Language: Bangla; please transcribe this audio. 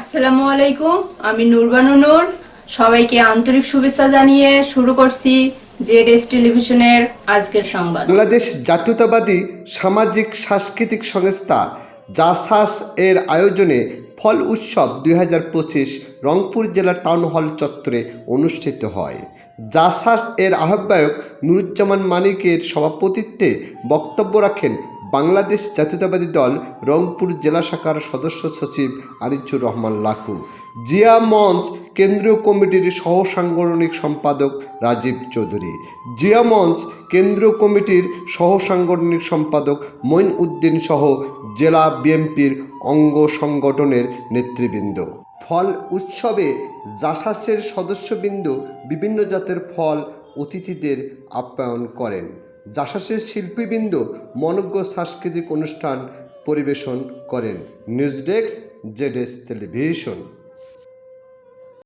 আসসালামু আলাইকুম, আমি নুরবানু নূর। সবাইকে আন্তরিক শুভেচ্ছা জানিয়ে শুরু করছি জেড এস টেলিভিশনের আজকের সংবাদ। বাংলাদেশ জাতীয়তাবাদী সামাজিক সাংস্কৃতিক সংস্থা জাসাস এর আয়োজনে ফল উৎসব দুই হাজার পঁচিশ রংপুর জেলা টাউন হল চত্বরে অনুষ্ঠিত হয়। জাসাস এর আহ্বায়ক নুরুজ্জামান মানিকের সভাপতিত্বে বক্তব্য রাখেন বাংলাদেশ জাতীয়তাবাদী দল রংপুর জেলা শাখার সদস্য সচিব আনিসুর রহমান লাকু। জিয়া মঞ্চ কেন্দ্রীয় কমিটির সহ সাংগঠনিক সম্পাদক রাজীব চৌধুরী। জিয়া মঞ্চ কেন্দ্রীয় কমিটির সহ সাংগঠনিক সম্পাদক মঈন উদ্দিন সহ জেলা বিএনপির অঙ্গ সংগঠনের নেতৃবৃন্দ। ফল উৎসবে জাসাসের সদস্যবৃন্দ বিভিন্ন জাতের ফল অতিথিদের আপ্যায়ন করেন। জাসাসের শিল্পীবৃন্দ মনজ্ঞ সাংস্কৃতিক অনুষ্ঠান পরিবেশন করেন। নিউজ জেডেস টেলিভিশন।